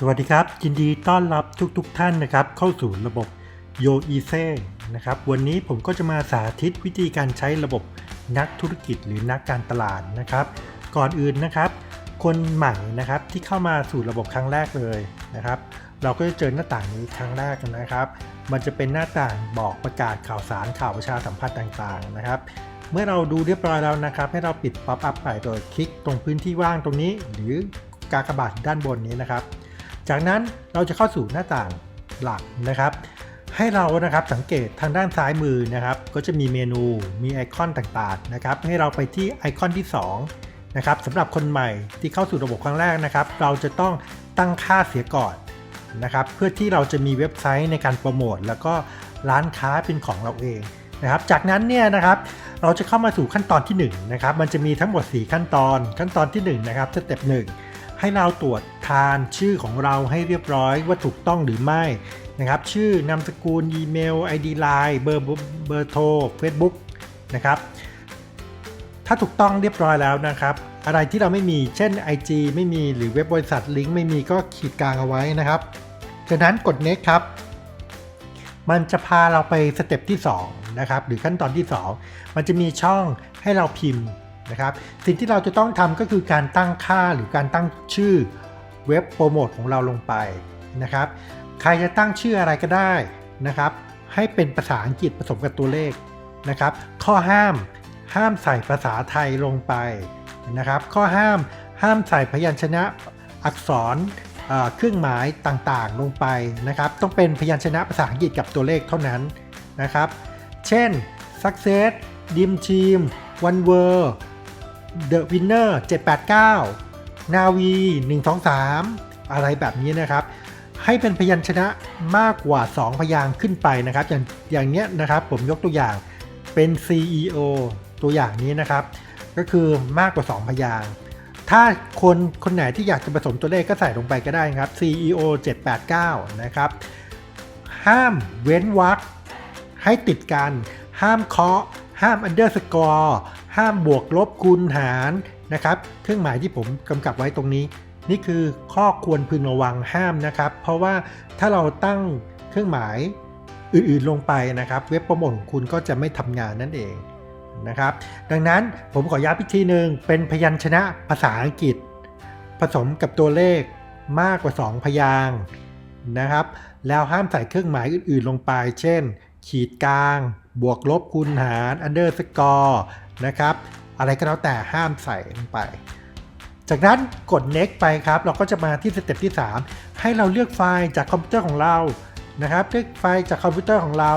สวัสดีครับ ยินดีต้อนรับทุกๆทท่านนะครับ เข้าสู่ระบบโยอีเซ่นะครับ วันนี้ผมก็จะมาสาธิตวิธีการใช้ระบบนักธุรกิจหรือนักการตลาดนะครับ ก่อนอื่นนะครับ คนใหม่นะครับที่เข้ามาสู่ระบบครั้งแรกเลยนะครับ เราก็จะเจอหน้าต่างนี้ครั้งแรกนะครับ มันจะเป็นหน้าต่างบอกประกาศข่าวสารข่าวประชาสัมพันธ์ต่างๆนะครับเมื่อเราดูเรียบร้อยแล้วนะครับ ให้เราปิดป๊อปอัพไปโดยคลิกตรงพื้นที่ว่างตรงนี้ หรือกากบาทด้านบนนี้นะครับ จากนั้นเราจะเข้าสู่หน้าต่างหลักนะครับ ให้เรานะครับสังเกตทางด้านซ้ายมือนะครับ ก็จะมีเมนูมีไอคอนต่างๆนะครับ ให้เราไปที่ไอคอนที่ 2 นะครับสำหรับคนใหม่ที่เข้าสู่ระบบครั้งแรกนะครับ เราจะต้องตั้งค่าเสียก่อนนะครับ เพื่อที่เราจะมีเว็บไซต์ในการโปรโมทแล้วก็ร้านค้าเป็นของเราเองนะครับ จากนั้นเนี่ยนะครับเราจะเข้ามาสู่ขั้นตอนที่1นะครับมันจะมีทั้งหมด 4 ขั้นตอน ขั้นตอนที่1นะครับสเต็ป1 ให้เราตรวจทานชื่อของเราให้เรียบร้อยว่าถูกต้องหรือไม่นะครับ ชื่อนามสกุลอีเมล ID Line เบอร์เบอร์โทร Facebook นะครับ ถ้าถูกต้องเรียบร้อยแล้วนะครับ อะไรที่เราไม่มีเช่น IG ไม่มีหรือเว็บบริษัทลิงก์ไม่มีก็ขีดกลางเอาไว้นะครับจากนั้นกด next ครับ มันจะพาเราไปสเต็ปที่2นะครับหรือขั้นตอนที่ 2 มันจะมีช่องให้เราพิมพ์ นะครับ สิ่งที่เราจะต้องทำก็คือการตั้งค่าหรือการตั้งชื่อเว็บโปรโมทของเราลงไปนะครับ ใครจะตั้งชื่ออะไรก็ได้นะครับ ให้เป็นภาษาอังกฤษผสมกับตัวเลขนะครับ ข้อห้ามห้ามใส่ภาษาไทยลงไปนะครับ ข้อห้ามห้ามใส่พยัญชนะอักษรเครื่องหมายต่างๆลงไปนะครับ ต้องเป็นพยัญชนะภาษาอังกฤษกับตัวเลขเท่านั้นนะครับ เช่น success dream team one world the winner 789 นาวี 123 อะไรแบบนี้นะครับ ให้เป็นพยัญชนะมากกว่า 2 พยางขึ้นไปนะครับ อย่างอย่างเนี้ยนะครับผมยกตัวอย่างเป็น CEO ตัวอย่างนี้นะครับ ก็คือมากกว่า 2 พยางถ้าคนคนไหนที่อยากจะผสมตัวเลขก็ใส่ลงไปก็ได้ครับ CEO 789 นะครับ ห้ามเว้นวรรคให้ติดกัน ห้ามเคาะ ห้าม underscore ห้ามบวกลบคูณหารนะครับ เครื่องหมายที่ผมกำกับไว้ตรงนี้ นี่คือข้อควรพึงระวังห้ามนะครับ เพราะว่าถ้าเราตั้งเครื่องหมายอื่นๆลงไปนะครับ เว็บโปรโมทของคุณก็จะไม่ทำงานนั่นเองนะครับ ดังนั้นผมขอย้ำอีกทีหนึ่งเป็นพยัญชนะภาษาอังกฤษ ผสมกับตัวเลขมากกว่า 2 พยางค์นะครับ แล้วห้ามใส่เครื่องหมายอื่นๆลงไป เช่น ขีดกลาง บวกลบคูณหาร underscore น นะครับ อะไรก็แล้วแต่ห้ามใส่ลงไป จากนั้นกด next ไปครับ เราก็จะมาที่สเต็ปที่ 3 ให้เราเลือกไฟล์จากคอมพิวเตอร์ของเรานะครับ เลือกไฟล์จากคอมพิวเตอร์ของเรา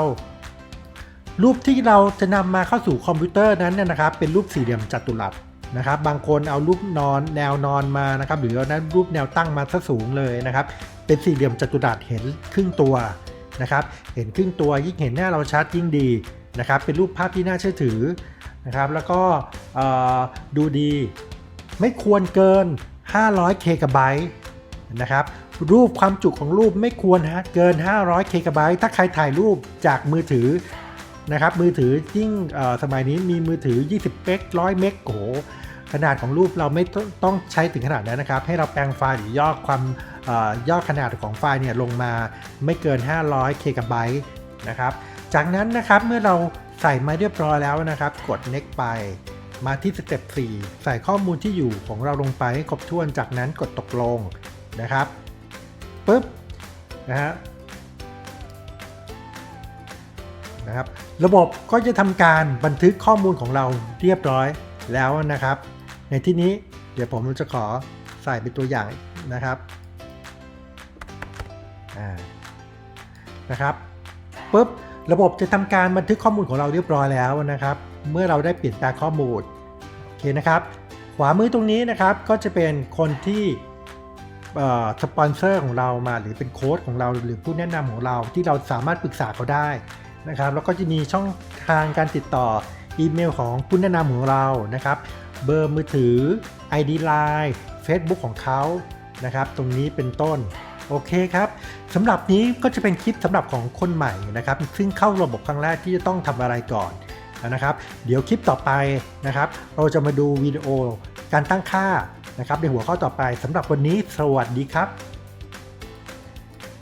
รูปที่เราจะนำมาเข้าสู่คอมพิวเตอร์นั้นเนี่ยนะครับ เป็นรูปสี่เหลี่ยมจัตุรัสนะครับ บางคนเอารูปนอนแนวนอนมานะครับ หรือเอานั้นรูปแนวตั้งมาซะสูงเลยนะครับ เป็นสี่เหลี่ยมจัตุรัสเห็นครึ่งตัวนะครับ เห็นครึ่งตัวยิ่งเห็นหน้าเราชัดยิ่งดีนะครับ เป็นรูปภาพที่น่าเชื่อถือ นะครับแล้วก็ดูดีไม่ควรเกิน 500เคกะไบต์นะครับรูปความจุของรูปไม่ควรฮะเกิน 500เคกะไบต์ถ้าใครถ่ายรูปจากมือถือนะครับมือถือยิ่งสมัยนี้มีมือถือ 20 เมก100 เมกโอ้โหขนาดของรูปเราไม่ต้องใช้ถึงขนาดนั้นนะครับ ให้เราแปลงไฟล์หรือย่อความย่อขนาดของไฟล์เนี่ยลงมาไม่เกิน 500เคกะไบต์นะครับจากนั้นนะครับเมื่อเรา ใส่มาเรียบร้อยแล้วนะครับ กด next ไป มาที่สเต็ป4ใส่ข้อมูลที่อยู่ของเราลงไปให้ครบถ้วนจากนั้นกดตกลงนะครับปุ๊บนะฮะนะครับ ระบบก็จะทำการบันทึกข้อมูลของเราเรียบร้อยแล้วนะครับ ในที่นี้เดี๋ยวผมจะขอใส่เป็นตัวอย่างนะครับอ่านะครับปุ๊บ ระบบจะทำการบันทึกข้อมูลของเราเรียบร้อยแล้วนะครับ เมื่อเราได้เปลี่ยนแปลงข้อมูลโอเคนะครับ ขวามือตรงนี้นะครับก็จะเป็นคนที่สปอนเซอร์ของเรามาหรือเป็นโค้ดของเราหรือผู้แนะนำของเราที่เราสามารถปรึกษาเขาได้นะครับ แล้วก็จะมีช่องทางการติดต่ออีเมลของผู้แนะนำของเรานะครับ เบอร์มือถือ ID Line Facebook ของเขานะครับ ตรงนี้เป็นต้น โอเคครับสำหรับนี้ก็จะเป็นคลิปสำหรับของคนใหม่นะครับ ซึ่งเข้าระบบครั้งแรกที่จะต้องทำอะไรก่อนนะครับ เดี๋ยวคลิปต่อไปนะครับ เราจะมาดูวิดีโอการตั้งค่านะครับในหัวข้อต่อไปสำหรับวันนี้สวัสดีครับ